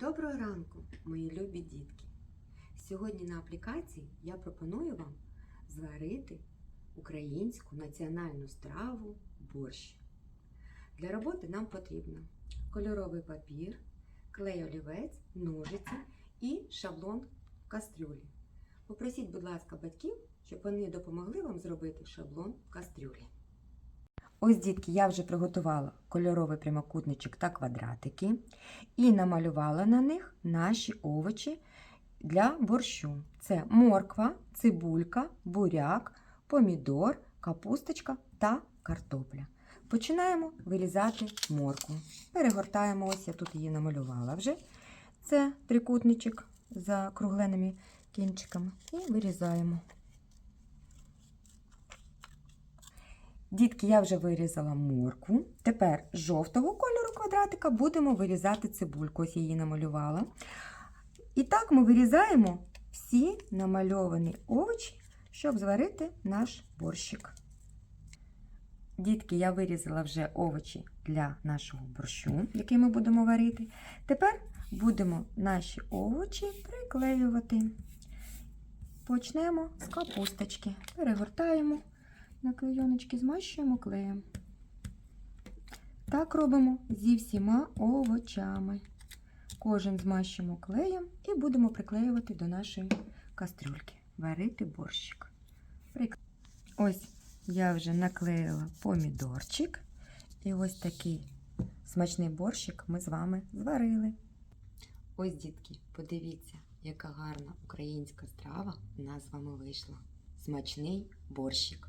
Доброго ранку, мої любі дітки! Сьогодні на аплікації я пропоную вам зварити українську національну страву борщ. Для роботи нам потрібно кольоровий папір, клей олівець, ножиці і шаблон кастрюлі. Попросіть, будь ласка, батьків, щоб вони допомогли вам зробити шаблон кастрюлі. Ось, дітки, я вже приготувала кольоровий прямокутничок та квадратики і намалювала на них наші овочі для борщу. Це морква, цибулька, буряк, помідор, капусточка та картопля. Починаємо вирізати моркву. Перегортаємо, ось я тут її намалювала вже. Це трикутничок з закругленими кінчиками. І вирізаємо. Дітки, я вже вирізала моркву. Тепер з жовтого кольору квадратика будемо вирізати цибульку. Ось я її намалювала. І так ми вирізаємо всі намальовані овочі, щоб зварити наш борщик. Дітки, я вирізала вже овочі для нашого борщу, який ми будемо варити. Тепер будемо наші овочі приклеювати. Почнемо з капусточки. Перегортаємо на клейоночки, змащуємо клеєм. Так робимо зі всіма овочами. Кожен змащуємо клеєм і будемо приклеювати до нашої кастрюльки. Варити борщик. Ось я вже наклеїла помідорчик. І ось такий смачний борщик ми з вами зварили. Ось, дітки, подивіться, яка гарна українська страва у нас з вами вийшла. Смачний борщик.